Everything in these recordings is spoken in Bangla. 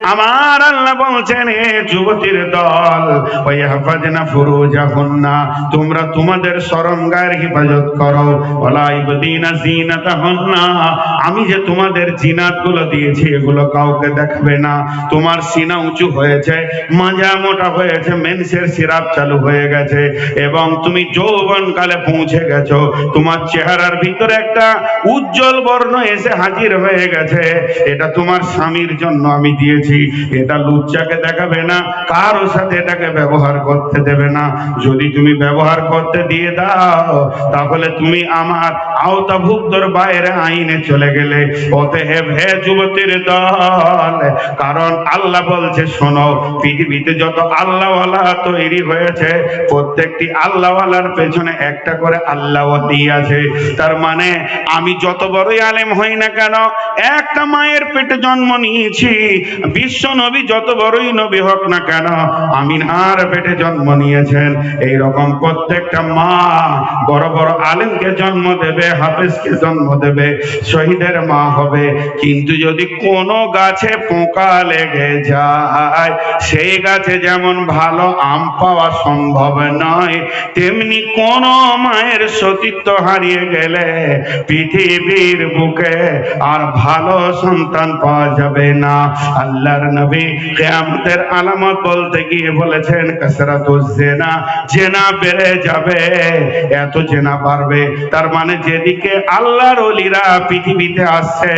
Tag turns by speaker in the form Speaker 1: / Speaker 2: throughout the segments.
Speaker 1: আমার আল্লাহ বলছেন হে যুবতীর দল ওই হাফাজনা ফুরুজাহুন্না, তোমরা তোমাদের শরমগায়ের হেফাজত করো। ওলা ইবদিনা জিনাতাহুন্না আমি যে তোমাদের জিনাতগুলো দিয়েছি, এগুলো কাউকে দেখাবে না। তোমার সিনা উঁচু হয়েছে মাজা মোটা হয়েছে, মেন্সের সিরাপ চালু হয়ে গেছে, এবং তুমি যৌবন কালে পৌঁছে গেছো। তোমার চেহারার ভিতরে একটা উজ্জ্বল বর্ণ এসে হাজির হয়ে গেছে। এটা তোমার স্বামীর জন্য আমি দিয়েছি। এটা লুচ্চাকে দেখাবে না, কারও সাথে এটাকে ব্যবহার করতে দেবে না। যদি তুমি ব্যবহার করতে দিয়ে দাও, তাহলে তুমি আমার আওতাভুক্তর বাইরে আইনে চলে গেলে। অতএব হে যুবতীর দল, কারণ আল্লাহ বলছে, শোনো, পৃথিবীতে যত আল্লাহওয়ালা তৈরি হয়েছে, প্রত্যেকটি আল্লাহওয়ালার পেছনে একটা করে আল্লাহ আছে। তার মানে আমি যত বড়ই আলেম হই না কেন, একটা মায়ের পেটে জন্ম নিয়েছি বিশ্ব নবী যত বড়ই নবী হোক না কেন, আমিনার পেটে জন্ম নিয়েছেন। এই রকম প্রত্যেকটা মা বড় বড় আলেমকে জন্ম দেবে, হাফেজকে জন্ম দেবে, শহীদের মা হবে। কিন্তু যদি কোনো গাছে পোকা লেগে যায়, সেই গাছে যেমন ভালো আম পাওয়া সম্ভব নয়, তেমনি কোন মায়ের সতীত্ব হারিয়ে গেলে পৃথিবীর বুকে আর ভালো সন্তান পাওয়া যাবে না। আল্লাহর নবী কিয়ামতের আলামত বলতে গিয়ে বলেছেন কাসরাতু জেনা জেনা বেড়ে যাবে, এত জেনা বাড়বে। তার মানে যেদিকে আল্লাহর ওলিরা পৃথিবীতে আসছে,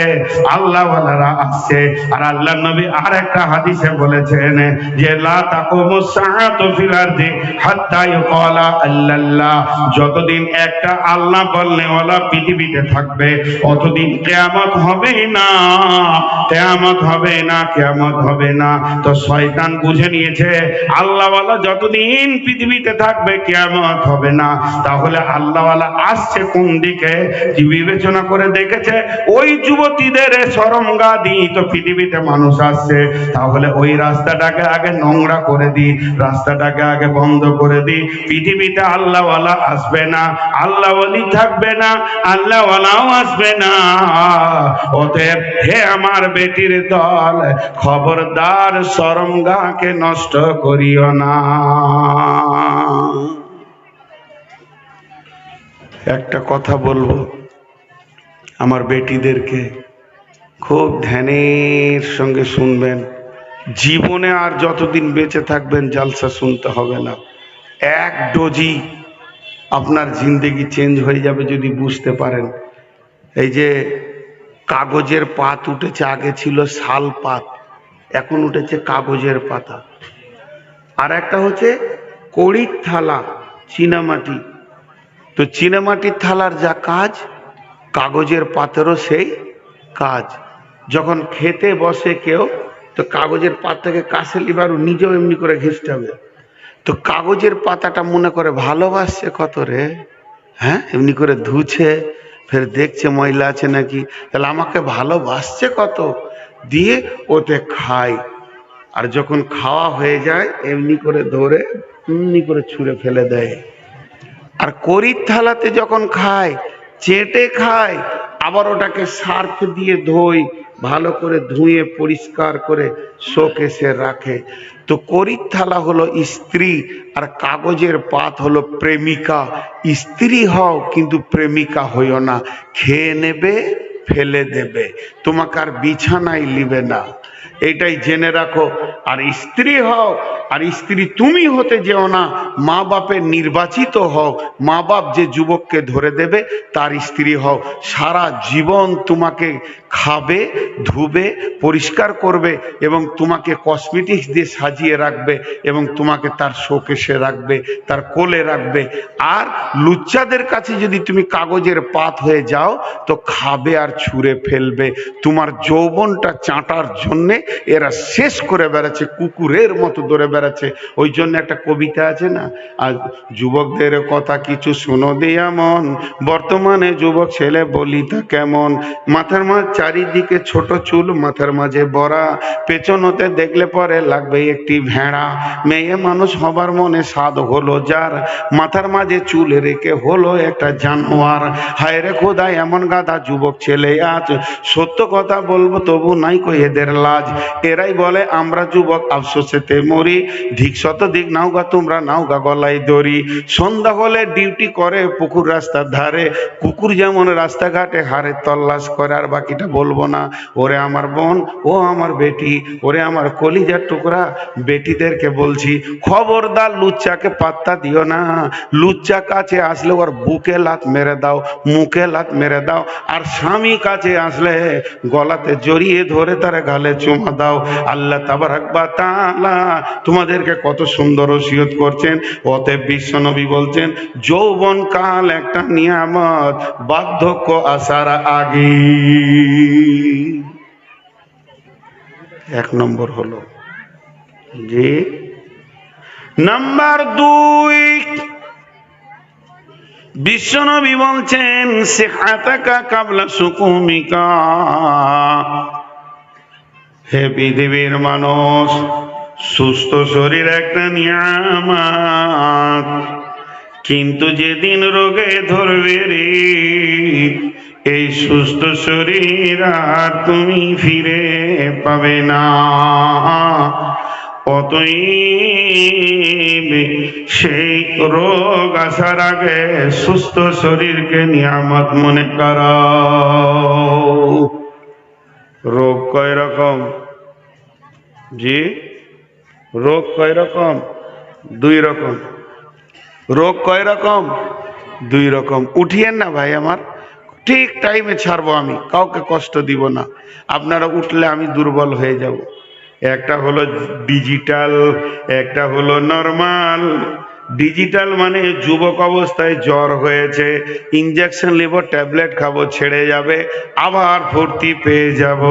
Speaker 1: আল্লাহওয়ালারা আসছে। আর আল্লাহর নবী আর একটা হাদিসে বলেছেন যে, লা তাকুমু সাআতু ফিল আরদি হাত্তা ইউকালা আল্লাল্লাহ যতদিন একটা আল্লাহ বলনেওয়ালা পৃথিবীতে থাকবে, অতদিন কিয়ামত হবে না, কিয়ামত হবে না, কিয়ামত হবে না। তো শয়তান বুঝে নিয়েছে, আল্লাহওয়ালা যতদিন পৃথিবীতে থাকবে কিয়ামত হবে না। তাহলে আল্লাহওয়ালা আসছে কোন দিকে? বিবেচনা করে দেখেছে? ওই যুবতীদের সরমগা দিই তো পৃথিবীতে মানুষ আসছে। তাহলে ওই রাস্তাটাকে আগে নোংরা করে দিই রাস্তাটাকে আগে বন্ধ করে দিই পৃথিবীতে আল্লাহওয়ালা আসবে না, আল্লাহওয়ালি থাকবে না, আল্লাহওয়ালাও আসবে না। অতএব হে আমার বেটির দল খবরদার সরমগাকে নষ্ট করিও না। একটা কথা বলব, আমার বেটিদেরকে খুব ধ্যানের সঙ্গে শুনবেন। জীবনে আর যতদিন বেঁচে থাকবেন, জালসা শুনতে হবে না। এক ডোজি আপনার জিন্দেগি চেঞ্জ হয়ে যাবে যদি বুঝতে পারেন। এই যে কাগজের পাত উঠেছে, আগে ছিল শাল পাত। এখন উঠেছে কাগজের পাতা। আর একটা হচ্ছে কড়ির থালা, চীনামাটি। তো চীনামাটির থালার যা কাজ, কাগজের পাতেরও সেই কাজ। যখন খেতে বসে কেউ, তো কাগজের পাতাকে কাছে লিবার নিজেও এমনি করে ঘেঁচতে হবে। তো কাগজের পাতাটা মনে করে ভালোবাসছে কত রে? হ্যাঁ? এমনি করে ধুছে ফের দেখছে ময়লা আছে নাকি? তাহলে আমাকে ভালোবাসছে কত? দিয়ে ওতে খায়। আর যখন খাওয়া হয়ে যায়, এমনি করে ধরে, এমনি করে ছুঁড়ে ফেলে দেয়। আর করির থালাতে যখন খায়, চেটে খায়, আবার ওটাকে সার্ফ দিয়ে ধোয়, ভালো করে ধুয়ে, পরিষ্কার করে শোকেসে রাখে। তো করির থালা হলো স্ত্রী, আর কাগজের পাত হলো প্রেমিকা। স্ত্রী হও, কিন্তু প্রেমিকা হইও না। খেয়ে নেবে ফেলে দেবে। তোমাকে আর বিছানায় লিবে না। এটাই জেনে রাখো। আর স্ত্রী হও আর স্ত্রী তুমি হতে যেও না, মা বাপের নির্বাচিত হও, মা বাপ যে যুবককে ধরে দেবে, তার স্ত্রী হও। সারা জীবন তোমাকে খাবে, ধুবে, পরিষ্কার করবে এবং তোমাকে কসমেটিক্স দিয়ে সাজিয়ে রাখবে এবং তোমাকে তার শোকেশে রাখবে, তার কোলে রাখবে। আর লুচ্চাদের কাছে যদি তুমি কাগজের পাত হয়ে যাও, তো খাবে আর ছুঁড়ে ফেলবে। তোমার যৌবনটা চাঁটার জন্যে এরা শেষ করে বেড়াচ্ছে, কুকুরের মতো দৌড়ে বেড়াচ্ছে। বেড়াচ্ছে ওই জন্য একটা কবিতা আছে না? আর যুবকদের কথা কিছু শুনো দিয়া মন বর্তমানে যুবক ছেলে বলি তা কেমন? মাথার মাঝ চারিদিকে ছোট চুল, মাথার মাঝে বড়া। পেছনতে দেখলে পরে লাগবে একটি ভেড়া। মেয়ে মানুষ হবার মনে স্বাদ হলো যার। মাথার মাঝে চুল রেখে হলো একটা জানোয়ার। হায় রে খোদা, এমন গাদা যুবক ছেলে আজ। সত্য কথা বলব তবু নাই কই এদের লাজ। এরাই বলে, আমরা যুবক আফসোসেতে মরি। ধিক শত দিক নাও গা তোমরা, নাও গা গলায় দড়ি। সন্ধ্যা হলে ডিউটি করে পুকুর রাস্তার ধারে। কুকুর যেমন রাস্তাঘাটে হারে তল্লাশ করে, আর বাকিটা বলব না। ওরে আমার বোন, ও আমার বেটি, ওরে আমার কলিজার টুকরা, বেটিদেরকে বলছি, খবরদার লুচ্চাকে পাত্তা দিও না। লুচ্চা কাছে আসলে ওর বুকে লাত মেরে দাও, মুখে লাত মেরে দাও। আর স্বামী কাছে আসলে গলাতে জড়িয়ে ধরে তার গালে চুমা দাও। আল্লাহ তাবারাকবা তাআলা তোমাদেরকে কত সুন্দর ওসিয়ত করছেন। অতএব বিশ্বনবী বলছেন, যৌবন কাল একটা নিয়ামত, বার্ধক্য আসার আগে। এক নম্বর হলো জি নাম্বার দুই, বিশ্বনবী বলছেন সিহাতাকা কাবলা সুকুমিকা। হে পৃথিবীর মানুষ সুস্থ শরীর একটা নিয়ামত। কিন্তু যেদিন রোগে ধরবে রে, এই সুস্থ শরীর আর তুমি ফিরে পাবে না। অতএব সেই রোগ আসার আগে সুস্থ শরীরকে নিয়ামত মনে কর। রোগ কয় রকম? জি? রোগ কয় রকম? দুই রকম। রোগ কয় রকম? দুই রকম। উঠিয়েন না ভাই আমার। ঠিক টাইমে ছাড়বো আমি। কাউকে কষ্ট দিব না। আপনারা উঠলে আমি দুর্বল হয়ে যাব। একটা হলো ডিজিটাল একটা হলো নর্মাল ডিজিটাল মানে যুবক অবস্থায় জ্বর হয়েছে ইঞ্জেকশন নেব ট্যাবলেট খাব, ছেড়ে যাবে, আবার ফুর্তি পেয়ে যাব।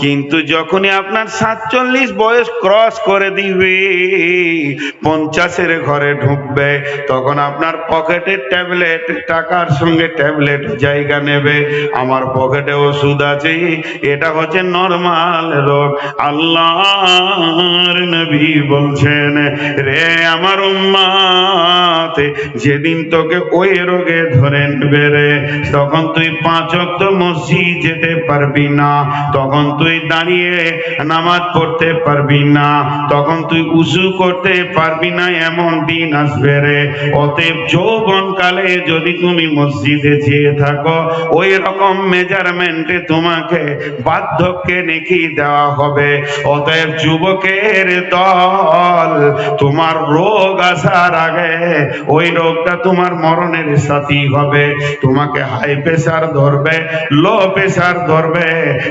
Speaker 1: কিন্তু যখনই আপনার সাতচল্লিশ বয়স ক্রস করে দিবে, পঞ্চাশের ঘরে ঢুকবে, তখন আপনার পকেটের ট্যাবলেট টাকার সঙ্গে ট্যাবলেট জায়গা নেবে। আমার পকেটে ওষুধ আছে, এটা হচ্ছে নর্মাল রোগ। আল্লাহ নবী বলছেন, রে আমার উম্মাত যেদিন তোকে ওই রোগে ধরে নেবে রে, তখন তুই পাঁচ অক্ত মসজিদ যেতে পারবি না, তখন তুই দাঁড়িয়ে নামাজ পড়তে পারবি না, তখন তুই উজু করতে পারবি না, এমন দিন আসবে রে। অতএব যৌবন কালে যদি তুমি মসজিদে যেয়ে থাকো, ওই রকম মেজারমেন্টে তোমাকে বার্ধক্যে নেকি দেওয়া হবে। অতএব যুবকের দল, তোমার রোগ আসার আগে ওই রোগটা তোমার মরণের সাথী হবে। তোমাকে হাই প্রেসার ধরবে লো প্রেসার ধরবে,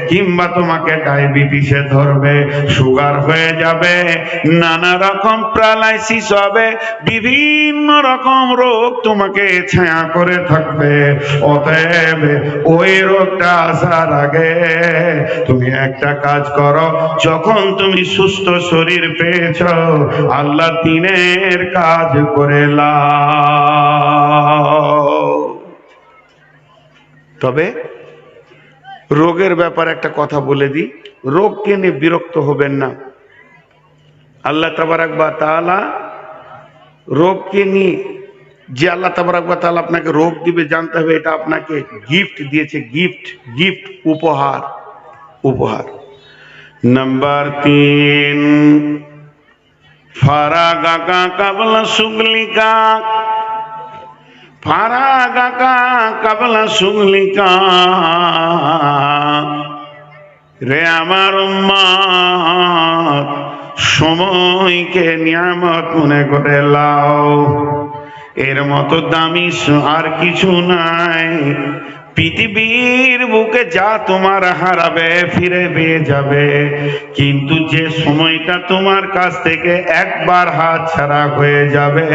Speaker 1: কিংবা তোমাকে ডায়াবেটিসে ধরবে। সুগার হয়ে যাবে, নানা রকম প্যারালাইসিস হবে, বিভিন্ন রকম রোগ তোমাকে ছায়া করে থাকবে। অতএব ওই রোগটা আসার আগে তুমি একটা কাজ করো, যখন তুমি সুস্থ শরীর পেয়েছ, আল্লাহ দিনের কাজ করে তবে রোগের ব্যাপারে একটা কথা বলে দিই। রোগকে নিয়ে বিরক্ত হবেন না। আল্লাহ তাবারাকবা তাআলা রোগকে নিয়ে যে আল্লাহ তাবারাকবা তালা আপনাকে রোগ দিবে, জানতে হবে এটা আপনাকে গিফট দিয়েছে। গিফট গিফট উপহার উপহার। নাম্বার তিন ফারাগাকা কাবলা সুগলিকা ফারাগাকা কাবলা সুগলিকা রে আমার সময়কে নিয়ামত মনে করে লাও। এর মতো দামি আর কিছু নাই। পৃথিবীর বুকে যা তোমার হারাবে ফিরে পেয়ে যাবে। কিন্তু যে সময়টা তোমার কাছ থেকে একবার হাত ছাড়া হয়ে যাবে,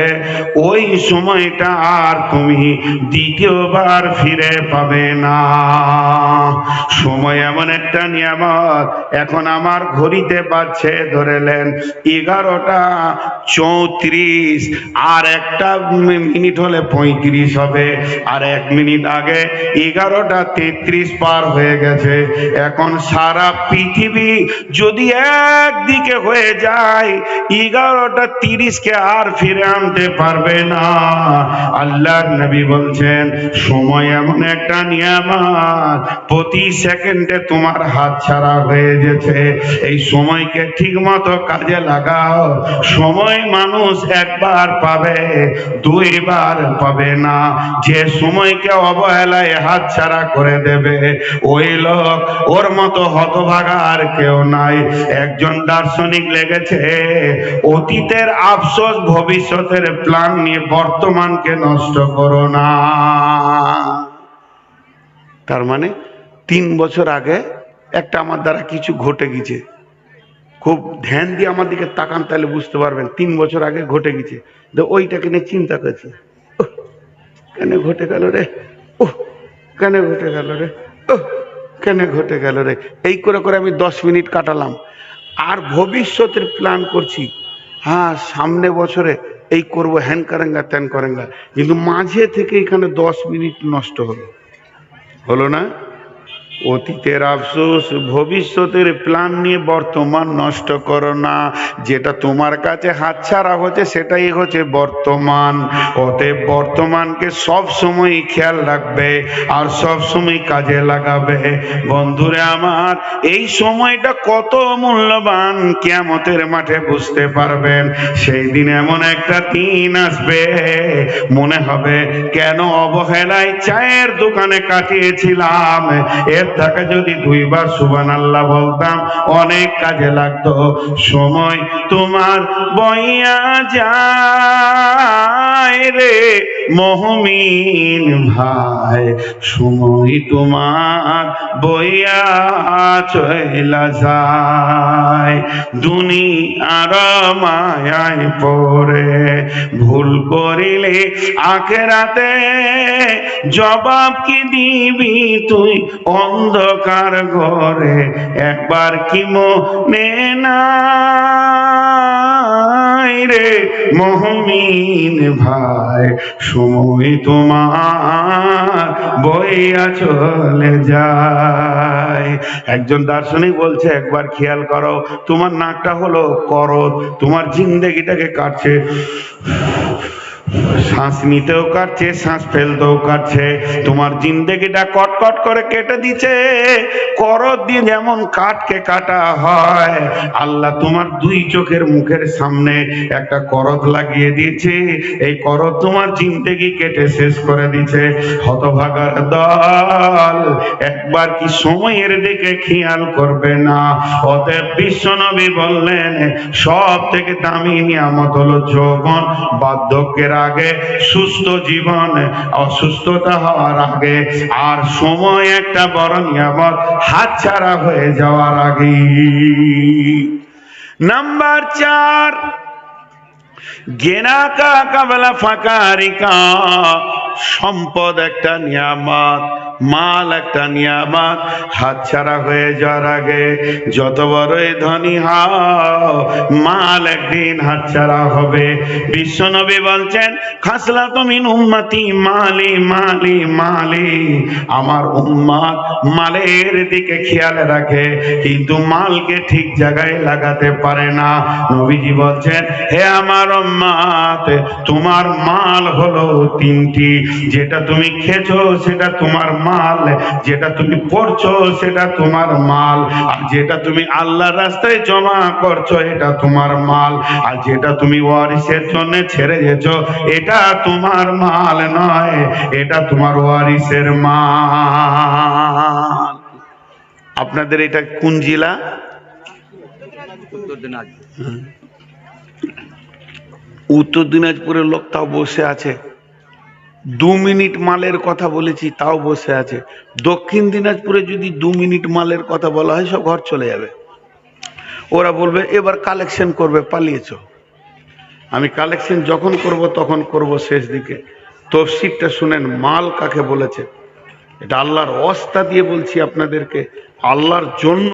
Speaker 1: ওই সময়টা আর তুমি দ্বিতীয়বার ফিরে পাবে না। সময় এমন একটা নিয়ামত এখন আমার ঘড়িতে পাচ্ছে ধরেলেন এগারোটা চৌত্রিশ, আর একটা মিনিট হলে পঁয়ত্রিশ হবে। আর এক মিনিট আগে এগারোটা তেত্রিশ পার হয়ে গেছে। এখন সারা পৃথিবী যদি একদিকে হয়ে যায়, এগারোটা তিরিশকে আর ফিরে আনতে পারবে না। আল্লাহর নবী বলছেন, সময় এমন একটা নিয়ামত, প্রতি সেকেন্ডে তোমার হাত ছাড়া হয়ে গেছে এই সময়কে ঠিক মতো কাজে লাগাও। সময় মানুষ একবার পাবে, দুইবার পাবে না। যে সময়কে অবহেলায় হাত ছাড়া করে দেবে। ওই লোক ওর মতো হতভাগা আর কেউ নাই। একজন দার্শনিক লেগেছে, অতীতের আফসোস ভবিষ্যতের প্ল্যান নিয়ে বর্তমানকে নষ্ট করো না। তার মানে তিন বছর আগে একটা আমার দ্বারা কিছু ঘটে গেছে। খুব ধ্যান দিয়ে আমার দিকে তাকান, তাহলে বুঝতে পারবেন তিন বছর আগে ঘটে গেছে। ওইটাকে নিয়ে চিন্তা করছে। কেন ঘটে গেল রে? ও কেন ঘটে গেল রে? কেন ঘটে গেল রে? এই করে করে আমি দশ মিনিট কাটালাম। আর ভবিষ্যতের প্ল্যান করছি। হ্যাঁ সামনে বছরে এই করব হ্যান করেঙ্গা, ত্যান করেঙ্গা। কিন্তু মাঝে থেকে এখানে দশ মিনিট নষ্ট হলো। হলো না? অতীতের আফসোস, ভবিষ্যতের প্ল্যান নিয়ে বর্তমান নষ্ট করো না। যেটা তোমার কাছে হাতছাড়া হচ্ছে, সেটাই হচ্ছে বর্তমান। অতএব বর্তমানকে সব সময় খেয়াল রাখবে আর সব সময় কাজে লাগাবে। বন্ধুরে আমার, এই সময়টা কত মূল্যবান কেমতের মাঠে বুঝতে পারবেন। সেই দিন এমন একটা দিন আসবে, মনে হবে কেন অবহেলায় চায়ের দোকানে কাটিয়েছিলাম। এর থেকে যদি দুইবার সুবান আল্লাহ বলতাম, অনেক কাজে লাগতো। সময় তোমার বইয়া যায় রে মহমিন ভাই। সময় তোমার বইয়া চলা যায়। দুনিয়ার মায়ায় পরে ভুল করিলে আখেরাতে জবাব কি দিবি তুই? অন্ধকার ঘরে একবার কি মনে নাই রে মহমিন ভাই? সময় তোমার বইয়া চলে যায়। একজন দার্শনিক বলছে, একবার খেয়াল করো, তোমার নাকটা হলো করদ, তোমার জিন্দেগিটাকে কাটছে। শ্বাস নিতেও কাটছে, শ্বাস ফেলতেও কাটছে। তোমার জিন্দেগিটা কটকট করে কেটে দিচ্ছে। করদ দিয়ে যেমন কাটকে কাটা হয়, আল্লাহ তোমার দুই চোখের মুখের সামনে একটা করদ লাগিয়ে দিয়েছে। এই করদ তোমার জিন্দেগি কেটে শেষ করে দিছে হতভাগার দল, একবার কি সময়ের দিকে খেয়াল করবে না? অতএব বিশ্বনবী বললেন সব থেকে দামি নিয়ামত হলো যৌবন, বার্ধক্যের আগে সুস্থ জীবন, অসুস্থতা হওয়ার আগে, আর সময় একটা বড় নিয়ামত হাতছাড়া হয়ে যাওয়ার আগে নাম্বার চার, গেনাকা কাবলা ফাঁকা সম্পদ একটা নিয়ামত। মাল একটা নিয়ামত হাতছাড়া হয়ে যাওয়ার আগে যত বড়ই ধনী হও, মাল একদিন হাতছাড়া হবে। বিশ্বনবী বলছেন খাসলা তুমি উম্মতি, মালি মালি মালি। আমার উম্মাদ মালের দিকে খেয়াল রাখে, কিন্তু মালকে ঠিক জায়গায় লাগাতে পারে না। নবীজি বলছেন, হে আমার উম্মাদ তোমার মাল হলো তিনটি। যেটা তুমি খেছো সেটা তোমার মাল যেটা তুমি পড়ছো সেটা তোমার মাল, আর যেটা তুমি আল্লাহর রাস্তায় জমা করছ এটা তোমার মাল, আর যেটা তুমি ওয়ারিসের জন্য ছেড়ে গেছো এটা তোমার মাল নয়, এটা তোমার ওয়ারিসের মাল। আপনাদের এটা কোন জেলা? উত্তর দিনাজপুরের লোক তাও বসে আছে। দু মিনিট মালের কথা বলেছি, তাও বসে আছে। দক্ষিণ দিনাজপুরে যদি দু মিনিট মালের কথা বলা হয়, সব ঘর চলে যাবে। ওরা বলবে, এবার কালেকশন করবে, পালিয়েছো। আমি কালেকশন যখন করব, তখন করব শেষ দিকে। তফসিরটা শুনেন, মাল কাকে বলেছে? এটা আল্লাহর অস্তা দিয়ে বলছি আপনাদেরকে। আল্লাহর জন্য